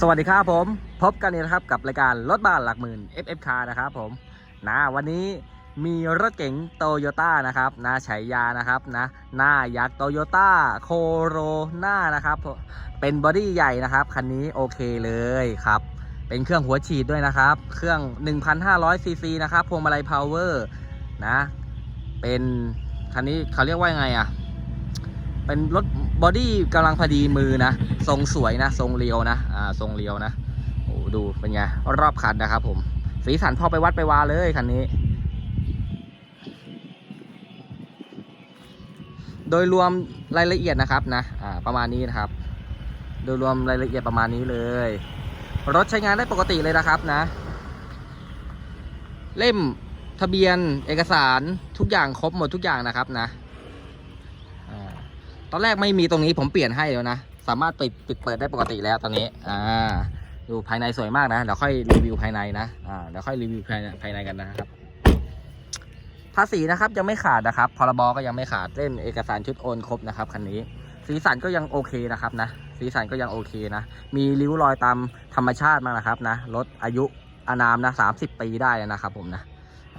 สวัสดีครับผม พบกันอีกนะครับกับรายการรถบ้านหลักหมื่น FF Car นะครับผมนะวันนี้มีรถเก๋งโตโยต้านะครับนะฉายานะครับนะหน้ายักษ์โตโยต้าโคโรนานะครับ เป็นบอดี้ใหญ่นะครับคันนี้โอเคเลยครับ เป็นเครื่องหัวฉีดด้วยนะครับ เครื่อง 1,500ซีซีนะครับพวงมาลัยพาวเวอร์นะ เป็นคันนี้เขาเรียกว่ายังไงอะ เป็นรถบอดี้กำลังพอดีมือนะ ทรงสวยนะ ทรงเรียวนะ อ่า ทรงเรียวนะ โอ้ดูเป็นไง รอบคันนะครับผม สีสันพอไปวัดไปวาเลยคันนี้ โดยรวมรายละเอียดนะครับนะ อ่า ประมาณนี้นะครับ โดยรวมรายละเอียดประมาณนี้เลย รถใช้งานได้ปกติเลยนะครับนะ เล่มทะเบียนเอกสารทุกอย่างครบหมดทุกอย่างนะครับนะ ตอนแรกไม่มีตรงนี้ผมเปลี่ยนให้แล้วนะ สามารถปิดปิดเปิดได้ปกติแล้วตอนนี้ อ่า ดูภายในสวยมากนะ เดี๋ยวค่อยรีวิวภายในนะ อ่า เดี๋ยวค่อยรีวิวภายในภายในกันนะครับ ภาษีนะครับยังไม่ขาดนะครับ พรบก็ยังไม่ขาด เล่นเอกสารชุดโอนครบนะครับคันนี้ สีสันก็ยังโอเคนะครับนะ สีสันก็ยังโอเคนะ มีริ้วรอยตามธรรมชาติมากนะครับนะ รถอายุอานามนะสามสิบปีได้นะครับผมนะ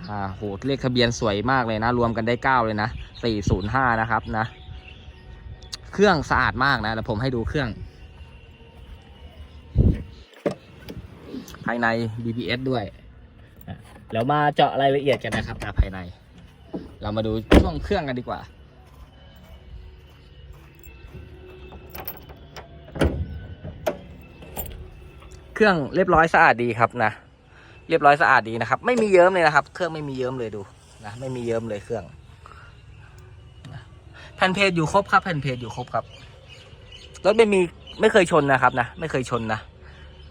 อ่าโหเลขทะเบียนสวยมากเลยนะ รวมกันได้เก้าเลยนะสี่ศูนย์ห้านะครับนะ เครื่องสะอาดมากนะเดี๋ยวผมให้ดูเครื่อง ภายใน BBS ด้วยแล้วมาเจาะรายละเอียดกันนะครับภายใน เรามาดูช่วงเครื่องกันดีกว่าเครื่องเรียบร้อยสะอาดดีครับนะ เรียบร้อยสะอาดดีนะครับ ไม่มีเยิ้มเลยนะครับ เครื่องไม่มีเยิ้มเลยดูนะ ไม่มีเยิ้มเลยเครื่อง แผ่นเพจอยู่ครบครับ แผ่นเพจอยู่ครบครับรถไม่มีไม่เคยชนนะครับนะไม่เคยชนนะ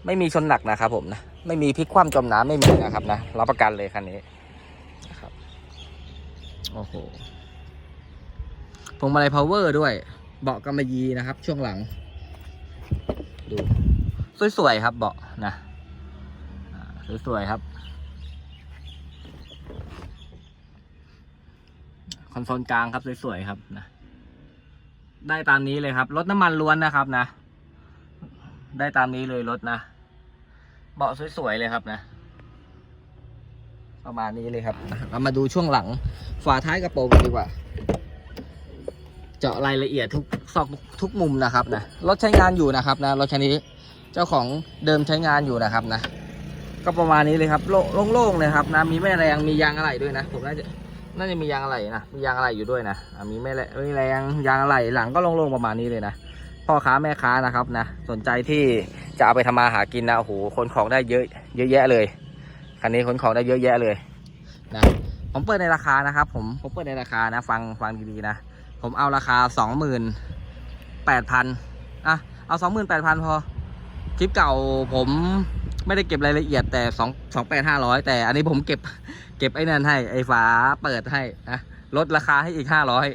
ไม่มีชนหนักนะครับ ผมนะไม่มีพลิกคว่ำจมน้ำไม่มีนะครับนะรับประกันเลยคันนี้นะครับโอ้โหพวงมาลัยพาวเวอร์ด้วย เบาะกำมะยีนะครับ ช่วงหลัง ดูสวยๆครับเบาะนะสวยๆครับคอนโซลกลางครับสวยๆครับนะ ได้ตามนี้เลยครับ รถน้ำมันล้วนนะครับนะ ได้ตามนี้เลยรถนะ เบาะสวยๆเลยครับนะ ประมาณนี้เลยครับ เรามาดูช่วงหลัง ฝาท้ายกระโปรงกันดีกว่า เจาะรายละเอียดทุกซอกทุกมุมนะครับนะ รถใช้งานอยู่นะครับนะ รถคันนี้เจ้าของเดิมใช้งานอยู่นะครับนะ ก็ประมาณนี้เลยครับ โล่งๆเลยครับนะ มีแม่แรง มียางอะไหล่ด้วยนะ ผมน่าจะ น่าจะมียางอะไหล่นะ มียางอะไหล่อยู่ด้วยนะอะมีไม่แรงไม่แรงยางอะไหล่หลังก็โล่งๆประมาณนี้เลยนะ พ่อค้าแม่ค้านะครับนะ สนใจที่จะเอาไปทำมาหากินนะ โอ้โหขนของได้เยอะ เยอะแยะเลย คันนี้ขนของได้เยอะแยะเลยนะ ผมเปิดในราคานะครับ ผม ผมเปิดในราคานะ ฟัง ฟังดีๆนะ ผมเอาราคาสองหมื่นแปดพันอะ เอาสองหมื่นแปดพันพอ คลิปเก่าผม ไม่ได้เก็บรายละเอียดแต่สองสองแปดห้าร้อยแต่อันนี้ผมเก็บเก็บไอ้นั่นให้ไอ้ฝาเปิดให้นะลดราคาให้อีกห้าร้อย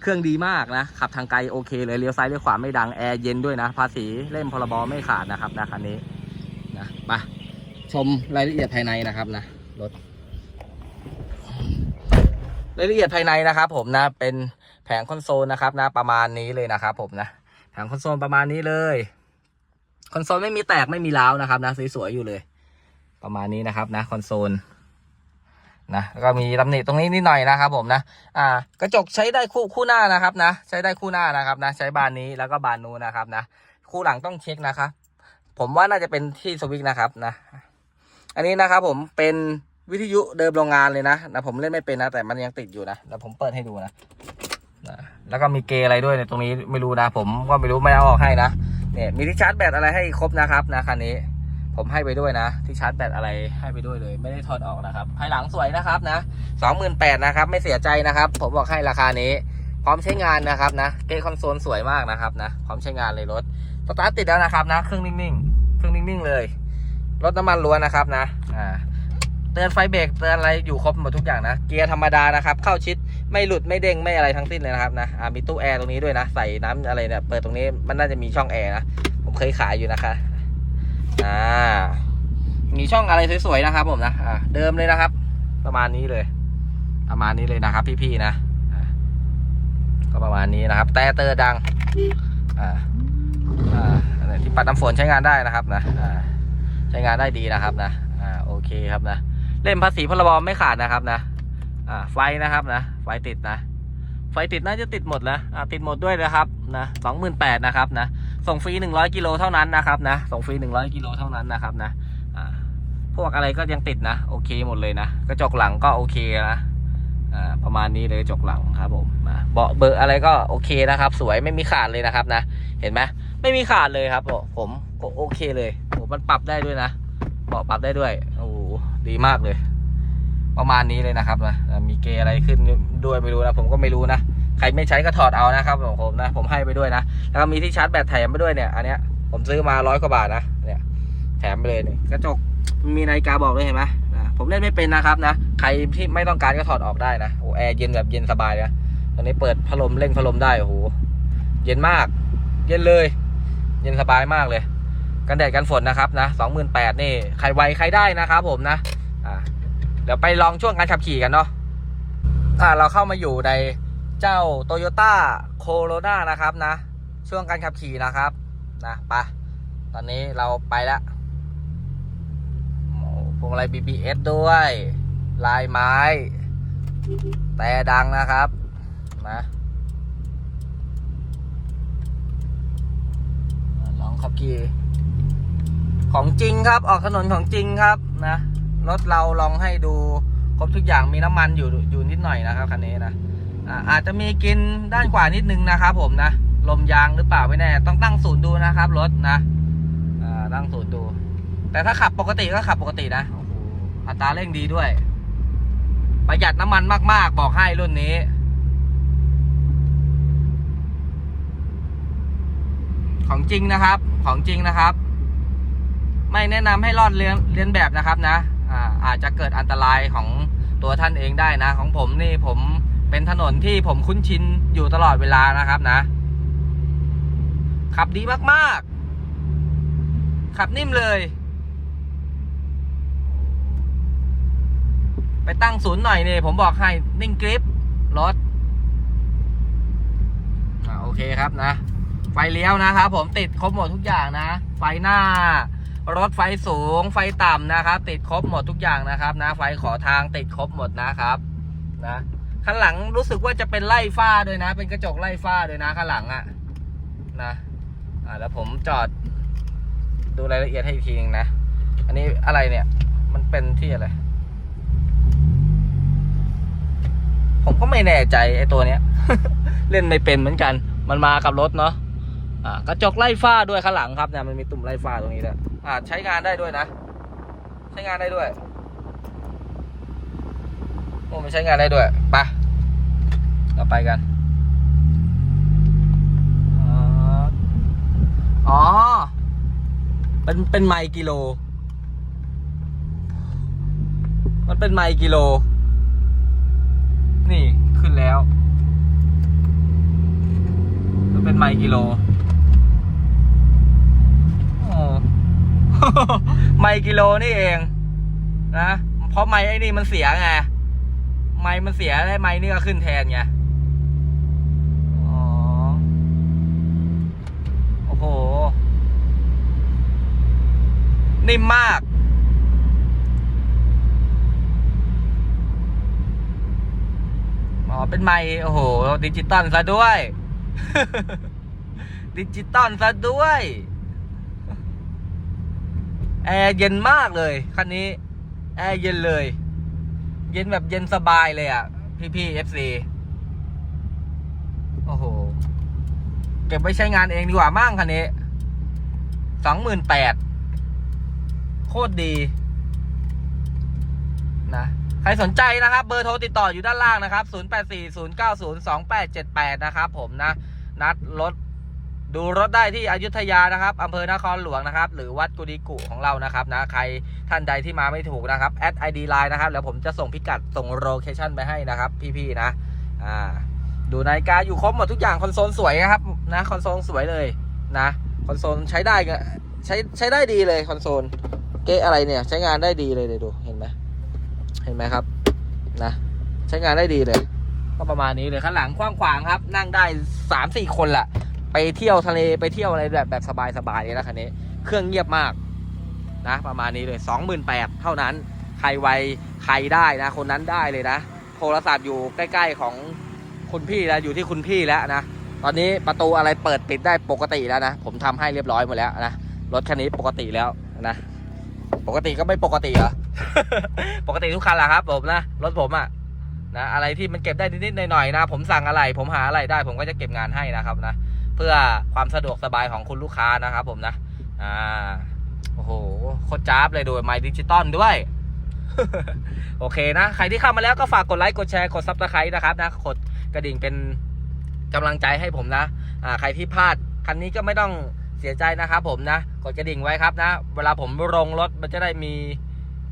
เครื่องดีมากนะ ขับทางไกลโอเคเลยเลี้ยวซ้ายเลี้ยวขวาไม่ดังแอร์เย็นด้วยนะ ภาษีเล่มพรบไม่ขาดนะครับนะคันนี้นะไปชมรายละเอียดภายในนะครับนะรถรายละเอียดภายในนะครับ ผมนะเป็นแผงคอนโซลนะครับนะประมาณนี้เลยนะครับผมนะแผงคอนโซลประมาณนี้เลย คอนโซลไม่มีแตกไม่มีร้าวนะครับนะสวยๆอยู่เลย ประมาณนี้นะครับนะคอนโซลนะก็มีตำหนิตรงนี้นิดหน่อยนะครับผมนะอ่ากระจกใช้ได้คู่คู่หน้านะครับนะ ใช้ได้คู่หน้านะครับนะ ใช้บานนี้แล้วก็บานนู้นนะครับนะ คู่หลังต้องเช็คนะครับผมว่าน่าจะเป็นที่สวิกนะครับนะ อันนี้นะครับผมเป็นวิทยุเดิมโรงงานเลยนะนะผมเล่นไม่เป็นนะแต่มันยังติดอยู่นะแล้วผมเปิดให้ดูนะนะแล้วก็มีเกย์อะไรด้วยในยตรงนี้ไม่รู้นะ ผมก็ไม่รู้ไม่เอาออกให้นะ เนี่ยมีที่ชาร์จแบตอะไรให้ครบนะครับนะคันนี้ ผมให้ไปด้วยนะ ที่ชาร์จแบตอะไรให้ไปด้วยเลย ไม่ได้ถอดออกนะครับภายหลังสวยนะครับนะสองหมื่นแปดนะครับ ไม่เสียใจนะครับ ผมบอกให้ราคานี้ พร้อมใช้งานนะครับนะเกตคอนโซลสวยมากนะครับนะพร้อมใช้งานเลยรถสตาร์ทติดแล้วนะครับนะเครื่องนิ่งๆเครื่องนิ่งๆเลยรถน้ำมันล้วนนะครับนะอ่าเตือนไฟเบรกเตือนอะไรอยู่ครบหมดทุกอย่างนะ เกียร์ธรรมดานะครับ เข้าชิด ไม่หลุดไม่เด้งไม่อะไรทั้งสิ้นเลยนะครับนะมีตู้แอร์ตรงนี้ด้วยนะ ใส่น้ำอะไรเนี่ยเปิดตรงนี้มันน่าจะมีช่องแอร์นะผมเคยขายอยู่นะคะอ่ามีช่องอะไรสวยๆนะครับ ผมนะอ่าเดิมเลยนะครับ ประมาณนี้เลย ประมาณนี้เลยนะครับ พี่ๆนะก็ประมาณนี้นะครับ แต่เตอร์ดังอ่าอ่าที่ปัดน้ำฝนใช้งานได้นะครับนะอ่าใช้งานได้ดีนะครับนะอ่าโอเคครับนะเล่มภาษีพรบไม่ขาดนะครับนะ อ่าไฟนะครับนะ ไฟติดนะ ไฟติดน่าจะติดหมดนะอ่าติดหมดด้วยนะครับนะสองหมื่นแปดนะครับนะ ส่งฟรีหนึ่งร้อยกิโลเท่านั้นนะครับนะ ส่งฟรีหนึ่งร้อยกิโลเท่านั้นนะครับนะอ่าพวกอะไรก็ยังติดนะ โอเคหมดเลยนะ กระจกหลังก็โอเคนะอ่าประมาณนี้เลยกระจกหลังครับผมอ่าเบาะเบอร์อะไรก็โอเคนะครับ สวยไม่มีขาดเลยนะครับนะ เห็นไหมไม่มีขาดเลยครับผมโอเคเลยโอ้มันปรับได้ด้วยนะเบาะปรับได้ด้วยโอ้ดีมากเลย ประมาณนี้เลยนะครับนะมีเกอะไรขึ้นด้วยไม่รู้นะผมก็ไม่รู้นะใครไม่ใช้ก็ถอดเอานะครับของผมนะผมให้ไปด้วยนะแล้วก็มีที่ชาร์จแบตแถมไปด้วยเนี่ยอันเนี้ยผมซื้อมาร้อยกว่าบาทนะเนี่ยแถมไปเลยเนี่ยกระจกมีนาฬิกาบอกด้วยเห็นไหมนะผมเล่นไม่เป็นนะครับนะใครที่ไม่ต้องการก็ถอดออกได้นะโอ้แอร์เย็นแบบเย็นสบายเลยนะตอนนี้เปิดพัดลมเร่งพัดลมได้โอ้โหเย็นมาก เย็นเลย เย็นสบายมากเลย กันแดดกันฝนนะครับนะสองหมื่นแปดนี่ใครไวใครได้นะครับผมนะ ดี๋ยวไปลองช่วงการขับขี่กันเนาะอ่าเราเข้ามาอยู่ในเจ้า Toyota Corolla นะครับนะ ช่วงการขับขี่นะครับนะไปะตอนนี้เราไปแล้วพวงอะไร BBS ด้วย ลายไม้ แต่ดังนะครับนะลองขับขี่ของจริงครับออกถนนของจริงครับนะ รถเราลองให้ดูครบทุกอย่างมีน้ำมันอยู่อยู่นิดหน่อยนะครับคันนี้นะอ่าอาจจะมีกินด้านขวานิดนึงนะครับ ผมนะลมยางหรือเปล่าไม่แน่ ต้องตั้งศูนย์ดูนะครับ รถนะอ่าตั้งศูนย์ดู แต่ถ้าขับปกติก็ขับปกตินะโอ้โหอัตราเร่งดีด้วย ประหยัดน้ำมันมาก ๆ บอกให้รุ่นนี้ ของจริงนะครับ ของจริงนะครับ ไม่แนะนำให้ลอดเลียนเลียนแบบนะครับนะ อาจจะเกิดอันตรายของตัวท่านเองได้นะ ของผมนี่ผมเป็นถนนที่ผมคุ้นชินอยู่ตลอดเวลานะครับนะ ขับดีมากๆ ขับนิ่มเลย ไปตั้งศูนย์หน่อยนี่ผมบอกให้นิ่งกริปรถโอเคครับนะ ไฟเลี้ยวนะครับผมติดครบหมดทุกอย่างนะ ไฟหน้า รถไฟสูงไฟต่ำนะครับ ติดครบหมดทุกอย่างนะครับ นะ ไฟขอทางติดครบหมดนะครับ นะข้างหลังรู้สึกว่าจะเป็นไล่ฟ้าด้วยนะ เป็นกระจกไล่ฟ้าด้วยนะข้างหลังอะนะอ่าแล้วผมจอดดูรายละเอียดให้อีกทีนึงนะ อันนี้อะไรเนี่ย มันเป็นที่อะไร ผมก็ไม่แน่ใจไอ้ตัวเนี้ย เล่นไม่เป็นเหมือนกัน มันมากับรถเนาะ กระจกไล่ฟ้าด้วยข้างหลังครับเนี่ยมันมีตุ่มไล่ฟ้าตรงนี้ด้วอ่าใช้งานได้ด้วยนะ ใช้งานได้ด้วยโอ้มันใช้งานได้ด้วยไปะเราไปกันอ๋ออ๋อ เป็นเป็นไมล์กิโล มันเป็นไมล์กิโล นี่ขึ้นแล้ว มันเป็นไมล์กิโล โอ้ ไมล์กิโลนี่เอง นะเพราะไมล์ไอ้นี่มันเสียไงไมล์มันเสียได้ไมล์นี่ก็ขึ้นแทนไงอ๋อโอ้โห นิ่มมากอ๋อเป็นไมค์โอ้โห ดิจิตอลซะด้วย ดิจิตอลซะด้วย แอร์เย็นมากเลยคันนี้ แอร์เย็นเลย เย็นแบบเย็นสบายเลยอะ พี่พี่เอฟซีโอ้โห เก็บไว้ใช้งานเองดีกว่ามั่งคันนี้สองหมื่นแปดโคตรดี นะใครสนใจนะครับ เบอร์โทรติดต่ออยู่ด้านล่างนะครับ 0840902878 นะครับผมนะ นัดรถ ดูรถได้ที่อยุธยานะครับอำเภอนครหลวงนะครับ หรือวัดกุดีกุของเรานะครับนะใครท่านใดที่มาไม่ถูกนะครับแอดไอดีไลน์นะครับแล้วผมจะส่งพิกัดส่งโลเคชั่นไปให้นะครับพี่ๆนะอ่าดูนาฬิกาอยู่ครบหมดทุกอย่างคอนโซลสวยนะครับนะคอนโซลสวยเลยนะคอนโซลใช้ได้ก็ใช้ใช้ได้ดีเลยคอนโซลเก๊ะอะไรเนี่ยใช้งานได้ดีเลยเดี๋ยวดูเห็นไหมเห็นไหมครับนะใช้งานได้ดีเลย ก็ประมาณนี้เลยข้างหลังกว้างขวางครับ นั่งได้สามสี่คนแหละ ไปเที่ยวทะเลไปเที่ยวอะไรแบบแบบสบายๆเลยนะคันนี้ เครื่องเงียบมากนะประมาณนี้เลยสองหมื่นแปดเท่านั้น ใครไวใครได้นะ คนนั้นได้เลยนะ โทรศัพท์อยู่ใกล้ ๆของคุณพี่แล้วอยู่ที่คุณพี่แล้วนะ ตอนนี้ประตูอะไรเปิดปิดได้ปกติแล้วนะ ผมทำให้เรียบร้อยหมดแล้วนะ รถคันนี้ปกติแล้วนะ ปกติก็ไม่ปกติเหรอ ปกติทุกคันแหละครับ ผมนะ รถผมอะนะ อะไรที่มันเก็บได้นิดๆหน่อยๆนะ ผมสั่งอะไร ผมหาอะไรได้ ผมก็จะเก็บงานให้นะครับนะ พื่อความสะดวกสบายของคุณลูกค้านะครับผมนะอ่าโอ้โหโคตรจ้าบเลยโดูไมดิจิตอลด้วยโอเคนะ ใครที่เข้ามาแล้วก็ฝากกดไลค์ กดแชร์ กดซับสไครต์นะครับนะกดกระดิ่งเป็นกำลังใจให้ผมนะอ่าใครที่พลาดคันนี้ก็ไม่ต้องเสียใจนะครับผมนะ กดกระดิ่งไว้ครับนะ เวลาผมลงรถมันจะได้มี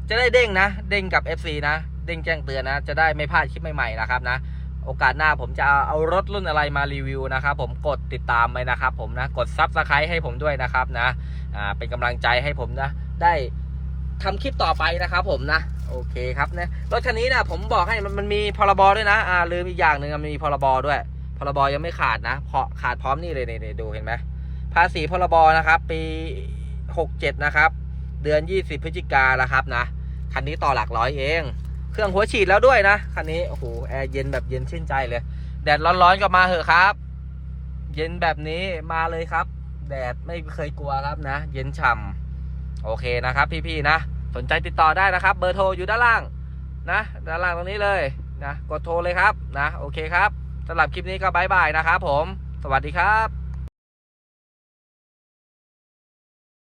จะได้เด้งนะ เด้งกับ FC นะ เด้งแจ้งเตือนนะ จะได้ไม่พลาดคลิปใหม่ๆนะครับนะ โอกาสหน้าผมจะเอารถรุ่นอะไรมารีวิวนะครับผมกดติดตามไว้นะครับผมนะกดซับสไครต์ให้ผมด้วยนะครับนะอ่าเป็นกำลังใจให้ผมนะ ได้ทำคลิปต่อไปนะครับผมนะโอเคครับนะรถคันนี้นะผมบอกให้มันมันมีพรบด้วยนะอ่าลืมอีกอย่างหนึ่งมันมีพรบด้วยพรบยังไม่ขาดนะเพราะขาดพร้อมนี่เลยนี่ดูเห็นไหมภาษีพรบนะครับ ปี 67 นะครับ เดือน 20 พฤศจิกาแล้วครับนะคันนี้ต่อหลักร้อยเอง เครื่องหัวฉีดแล้วด้วยนะคันนี้โอ้โหแอร์เย็นแบบเย็นชื่นใจเลย แดดร้อนๆก็มาเหอะครับ เย็นแบบนี้มาเลยครับ แดดไม่เคยกลัวครับนะ เย็นฉ่ำโอเคนะครับ พี่ๆนะ สนใจติดต่อได้นะครับ เบอร์โทรอยู่ด้านล่างนะด้านล่างตรงนี้เลยนะกดโทรเลยครับนะ โอเคครับสำหรับคลิปนี้ก็บายบายนะครับผม สวัสดีครับ